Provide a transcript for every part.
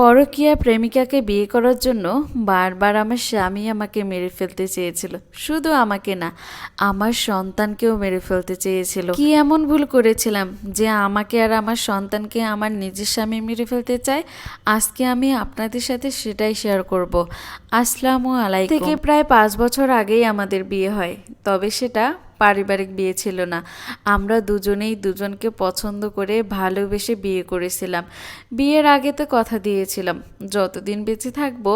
পরকীয়া প্রেমিকাকে বিয়ে করার জন্য বারবার আমার স্বামী আমাকে মেরে ফেলতে চেয়েছিল। শুধু আমাকে না, আমার সন্তানকেও মেরে ফেলতে চেয়েছিল। কি এমন ভুল করেছিলাম যে আমাকে আর আমার সন্তানকে আমার নিজের স্বামী মেরে ফেলতে চায়? আজকে আমি আপনাদের সাথে সেটাই শেয়ার করব। আসসালামু আলাইকুম। থেকে প্রায় পাঁচ বছর আগেই আমাদের বিয়ে হয়, তবে সেটা পারিবারিক বিয়ে ছিল না। আমরা দুজনেই দুজনকে পছন্দ করে ভালোবেসে বিয়ে করেছিলাম। বিয়ের আগে তো কথা দিয়েছিলাম, যতদিন বেঁচে থাকব,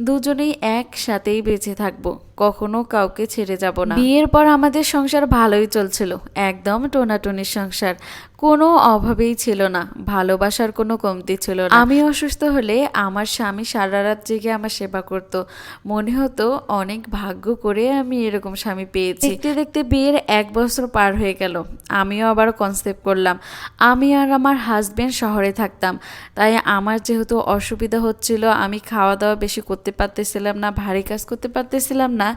দুজনেই একসাথেই বেঁচে থাকব। কখনো কাউকে ছেড়ে যাব না। বিয়ের পর আমাদের সংসার ভালোই চলছিল একদম টোনাটনির সংসার। কোনো অভাবেই ছিল না ভালোবাসার কোনো কমতি ছিল না। আমি অসুস্থ হলে আমার স্বামী সারা রাত জেগে আমার সেবা করত। মনে হতো অনেক ভাগ্য করে আমি এরকম স্বামী পেয়েছি। দেখতে দেখতে বিয়ের এক বছর পার হয়ে গেল আমিও আবার কনসেপ্ট করলাম। আমি আর আমার হাজবেন্ড শহরে থাকতাম তাই আমার যেহেতু অসুবিধা হচ্ছিল আমি খাওয়া দাওয়া বেশি করতে পারতেছিলাম না ভারী কাজ করতে পারতেছিলাম না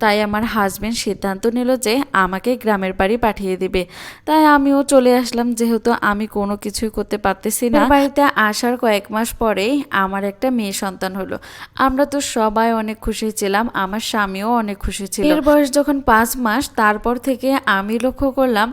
তাই আমার হাজব্যান্ড সিদ্ধান্ত নিল যে আমাকে গ্রামের বাড়ি পাঠিয়ে দিবে। তাই আমিও চলে আসলাম যেহেতু আমি কোনো কিছুই করতে পারতেছি না। বাড়িতে আসার কয়েক মাস পরেই আমার একটা মেয়ে সন্তান হলো। আমরা তো সবাই অনেক খুশি ছিলাম আমার স্বামীও অনেক খুশি ছিল। এর বয়স যখন পাঁচ মাস তারপর থেকে আমি লক্ষ্য করলাম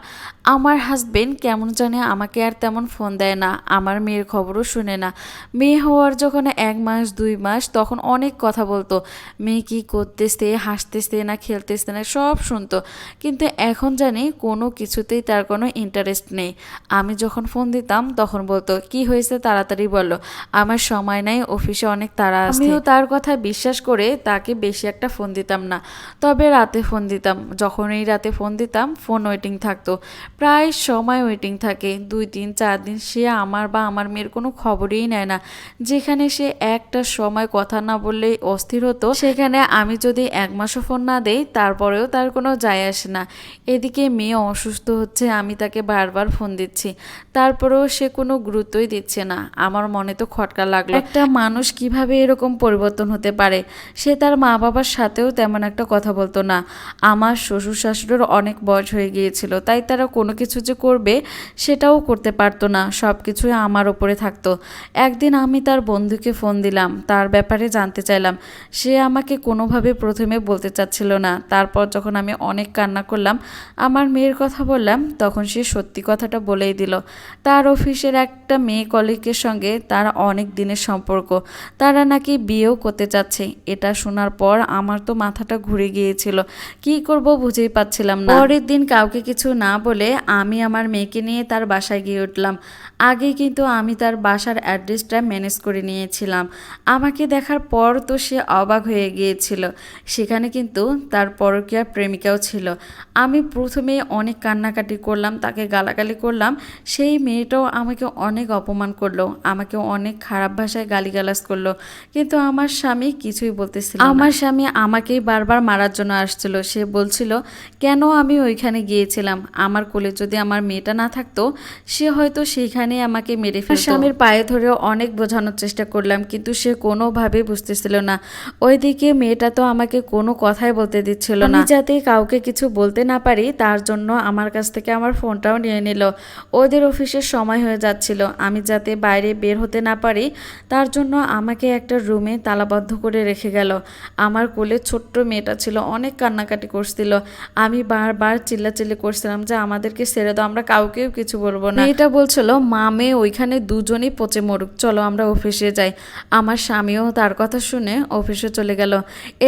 আমার হাজবেন্ড কেমন জানে আমাকে আর তেমন ফোন দেয় না, আমার মেয়ের খবরও শুনে না। মেয়ে হওয়ার যখন এক মাস, দুই মাস, তখন অনেক কথা বলতো। মেয়ে কি করতেছে, হাসতেছে না, খেলতেছে না, সব শুনতো। কিন্তু এখন জানি কোনো কিছুতেই তার কোনো ইন্টারেস্ট নেই। আমি যখন ফোন দিতাম, তখন বলতো, কি হয়েছে তাড়াতাড়ি বলো। আমার সময় নাই অফিসে অনেক তাড়া আমিও তার কথা বিশ্বাস করে তাকে বেশি একটা ফোন দিতাম না। তবে রাতে ফোন দিতাম। যখন এই রাতে ফোন দিতাম ফোন ওয়েটিং থাকতো। প্রায় সময় ওয়েটিং থাকে। দুই দিন, চার দিন সে আমার বা আমার মেয়ের কোনো খবরই নেয় না। যেখানে সে একটা সময় কথা না বললে অস্থির হতো, সেখানে আমি যদি এক মাসও ফোন না দেই, তারপরেও তার কোনো যায় আসে না। এদিকে মেয়ে অসুস্থ হচ্ছে, আমি তাকে বারবার ফোন দিচ্ছি। তারপরেও সে কোনো গুরুত্বই দিচ্ছে না। আমার মনে তো খটকা লাগল। একটা মানুষ কীভাবে এরকম পরিবর্তন হতে পারে? সে তার মা বাবার সাথেও তেমন একটা কথা বলতো না। আমার শ্বশুর শাশুড়ির অনেক বয়স হয়ে গিয়েছিল, তাই তারা কোনো কিছু যে করবে সেটাও করতে পারতো না, সব কিছুই আমার ওপরে থাকতো। একদিন আমি তার বন্ধুকে ফোন দিলাম, তার ব্যাপারে জানতে চাইলাম। সে আমাকে কোনোভাবে প্রথমে বলতে চাচ্ছিল না। তারপর যখন আমি অনেক কান্না করলাম, আমার মেয়ের কথা বললাম, তখন সে সত্যি কথাটা বলেই দিল। তার অফিসের একটা মেয়ে কলিগের সঙ্গে তার অনেক দিনের সম্পর্ক। তারা নাকি বিয়েও করতে চাচ্ছে। এটা শোনার পর আমার তো মাথাটা ঘুরে গিয়েছিল। কি করব বুঝেই পাচ্ছিলাম না। পরের দিন কাউকে কিছু না বলে আমি আমার মেয়েকে নিয়ে তার বাসায় গিয়ে উঠলাম। আগে কিন্তু আমি তার বাসার অ্যাড্রেসটা ম্যানেজ করে নিয়েছিলাম। আমাকে দেখার পর তো সে অবাক হয়ে গিয়েছিল। সেখানে কিন্তু তার পরকীয়া প্রেমিকাও ছিল। আমি প্রথমে অনেক কান্নাকাটি করলাম, তাকে গালাগালি করলাম। সেই মেয়েটাও আমাকে অনেক অপমান করল, আমাকে অনেক খারাপ ভাষায় গালিগালাজ করল। কিন্তু আমার স্বামী কিছুই বলতেছিল আমার স্বামী আমাকেই বারবার মারার জন্য আসছিল। সে বলছিল, কেন আমি ওইখানে গিয়েছিলাম? আমার কোলে যদি আমার মেয়েটা না থাকতো সে হয়তো সেইখানে আমাকে মেরে ফেলতো। স্বামীর পায়ে ধরে অনেক বোঝানোর চেষ্টা করলাম কিন্তু সে কোনোভাবেই বুঝতেছিল না। ওইদিকে মেয়েটা তো আমাকে কোনো কথাই বলতে দিচ্ছিল না। যাতে কাউকে কিছু বলতে না পারি তার জন্য আমার কাছ থেকে আমার ফোনটাও নিয়ে নিল। ওদের অফিসের সময় হয়ে যাচ্ছিল। আমি যাতে বাইরে বের হতে না পারি তার জন্য আমাকে একটা রুমে তালাবদ্ধ করে রেখে গেল। আমার কোলে ছোট্ট মেয়েটা ছিল অনেক কান্নাকাটি করছিল। আমি বারবার চিল্লাচিল্লি করছিলাম যে আমাদেরকে ছেড়ে দাও আমরা কাউকেও কিছু বলব না। মেয়েটা বলছিল মা মেয়ে ওইখানে দুজনই পচে মরুক। চলো আমরা অফিসে যাই। আমার স্বামীও তার কথা শুনে অফিসে চলে গেল।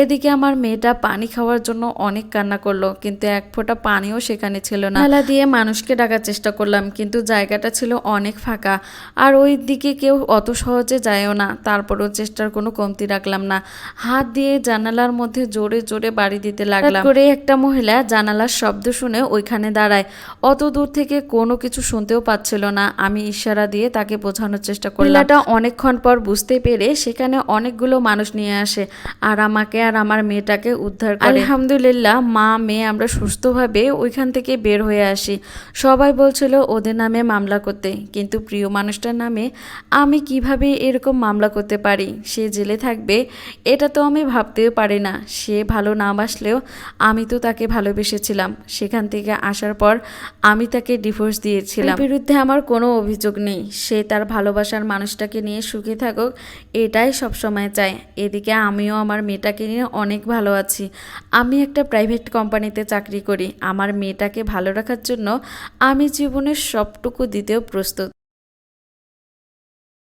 এদিকে আমার মেয়েটা পানি খাওয়ার জন্য অনেক কান্না করল কিন্তু এক ফোঁটা পানিও সেখানে ছিল না। মেলা দিয়ে মানুষকে ডাকার চেষ্টা করলাম কিন্তু জায়গাটা ছিল অনেক ফাঁকা। আর ওই দিকে কেউ অত সহজে যায়ও না তারপরেও চেষ্টার কোনো কমতি রাখলাম না। হাত দিয়ে জানালার মধ্যে জোরে জোরে বাড়ি দিতে লাগলাম। করে একটা মহিলা জানালার শব্দ শুনে ওইখানে দাঁড়ায়। অত দূর থেকে কোনো কিছু শুনতেও পাচ্ছিল না। আমি ইশারা দিয়ে তাকে বোঝানোর চেষ্টা করলাম। মহিলাটা অনেকক্ষণ পর বুঝতে পেরে সেখানে অনেকগুলো মানুষ নিয়ে আসে আর আমাকে আর আমার মেয়েটাকে উদ্ধার করে। আলহামদুলিল্লাহ মা মেয়ে আমরা সুস্থভাবে ওইখান থেকে বের হয়ে আসি। সবাই বলছিল ওদের নামে মামলা করতে। কিন্তু প্রিয় মানুষটার নামে আমি কীভাবে এরকম মামলা করতে পারি? সে জেলে থাকবে এটা তো আমি ভাবতেও পারি না। সে ভালো না বাসলেও আমি তো তাকে ভালোবেসেছিলাম। সেখান থেকে আসার পর আমি তাকে ডিভোর্স দিয়েছিলাম। বিরুদ্ধে আমার কোনো অভিযোগ নেই। সে তার ভালোবাসার মানুষটাকে নিয়ে সুখে থাকুক, এটাই সবসময় চায়। এদিকে আমিও আমার মেয়েটাকে নিয়ে অনেক ভালো আছি। আমি একটা প্রাইভেট কোম্পানিতে চাকরি করি। আমার মেয়েটাকে ভালো রাখার জন্য আমি জীবনের সবটুকু দিতেও প্রস্তুত।